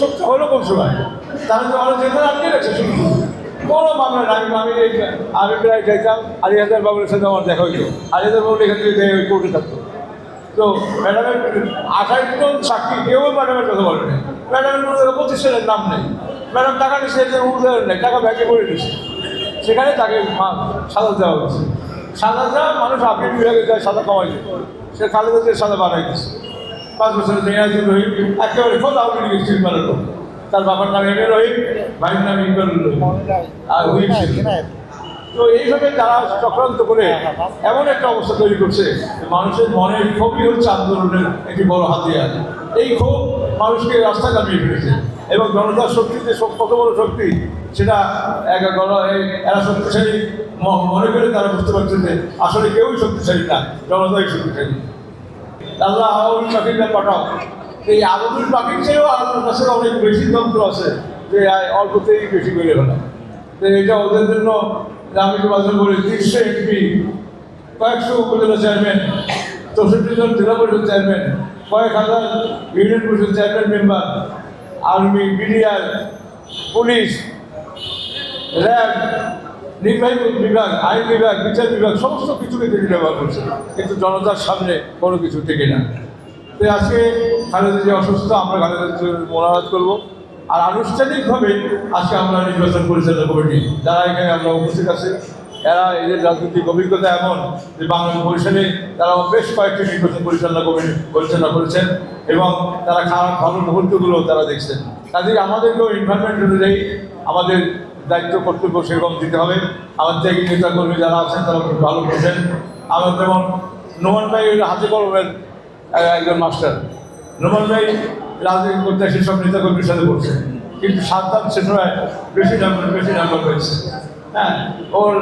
সত্যি হলো কোন সময়। তাহলে তো অনেক যেখানে আটকে গেছে শুধু কোনো মামলা আমি আমি আমি প্রায় যাইতাম আড়াই হাজার বাবুর সাথে আমার দেখা হইতো। আড়াই হাজার বাবুর এখান থেকে ওই কোর্টে থাকতো। তো ম্যাডামের আঠাশ জন সাক্ষী, কেউ ম্যাডামের কথা বলে না ম্যাডামের কোনো প্রতিষ্ঠানের নাম নেই। ম্যাডাম টাকা নিচ্ছে উদাহরণ নেই, টাকা ব্যাগে করে নিচ্ছে সেখানে তাকে সাজা দেওয়া হয়েছে। সাজা দেওয়া মানুষ আপনি বিভাগে যায় সাদা কমাই সে খালেদাকে সাদা বানাই দিচ্ছে পাঁচ বছরের মেয়াজি রহিম, একেবারে খোদ আউলি লিগে সিলমার তার বাবার নাম এম এ রহিম, ভাইয়ের নাম ইকবালুল আর ছিল তো এইভাবে তারা চক্রান্ত করে এমন একটা অবস্থা তৈরি করছে মানুষের মনের ক্ষোভই হচ্ছে আন্দোলনের একটি বড় হাতিয়ার। এই ক্ষোভ মানুষকে রাস্তায় নামিয়ে ফেলেছে এবং জনতার শক্তি, যে কত বড় শক্তি, সেটা এক এরা শক্তিশালী। মনে করে তারা বুঝতে পারছে যে আসলে কেউই শক্তিশালী না, জনতাই শক্তিশালী। আল্লাহ আউল পাখিটা পাঠাও এই আবুল পাখির চেয়েও আল্লাহর কাছে অনেক বেশি যন্ত্র আছে যে অল্পতেই বেশি করে ফেলা। তো এটা ওদের জন্য আমি তো বাজার বলি তিনশো এমপি কয়েকশো উপজেলা চেয়ারম্যান চৌষট্টি জন জেলা পরিষদ চেয়ারম্যান কয়েক হাজার ইউনিয়ন পরিষদ chairman member army BDR police RAB নির্বাহী বিভাগ, আইন বিভাগ, বিচার বিভাগ, সমস্ত কিছুকে তিনি ব্যবহার করছে কিন্তু জনতার সামনে কোনো কিছু থেকে না। তো আজকে খালেদা যে অসুস্থ, আমরা খালেদা মোনাজাত করব। আর আনুষ্ঠানিকভাবে আজকে আমরা নির্বাচন পরিচালনা কমিটি, যারা এখানে আমরা উপস্থিত আছি, এরা এদের রাজনৈতিক অভিজ্ঞতা এমন যে বাংলা বরিশালে তারা বেশ কয়েকটি নির্বাচন পরিচালনা কমিটি পরিচালনা করেছেন এবং তারা খারাপ ভালো মুহূর্তগুলো তারা দেখছেন। কাজেই আমাদেরকেও এনভায়রনমেন্ট অনুযায়ী আমাদের দায়িত্ব কর্তব্য সেরকম দিতে হবে। আমার থেকে নেতা কর্মী যারা আছেন, তারা খুব ভালো করছেন আমার যেমন নোমান ভাই হাতে কলমের একজন মাস্টার। নোমান ভাই রাজনীতি করতে সেসব নেতা কর্মীর সাথে করছে কিন্তু সাত সে সময় বেশি নাম্বার বেশি নাম্বার হয়েছে। হ্যাঁ ওর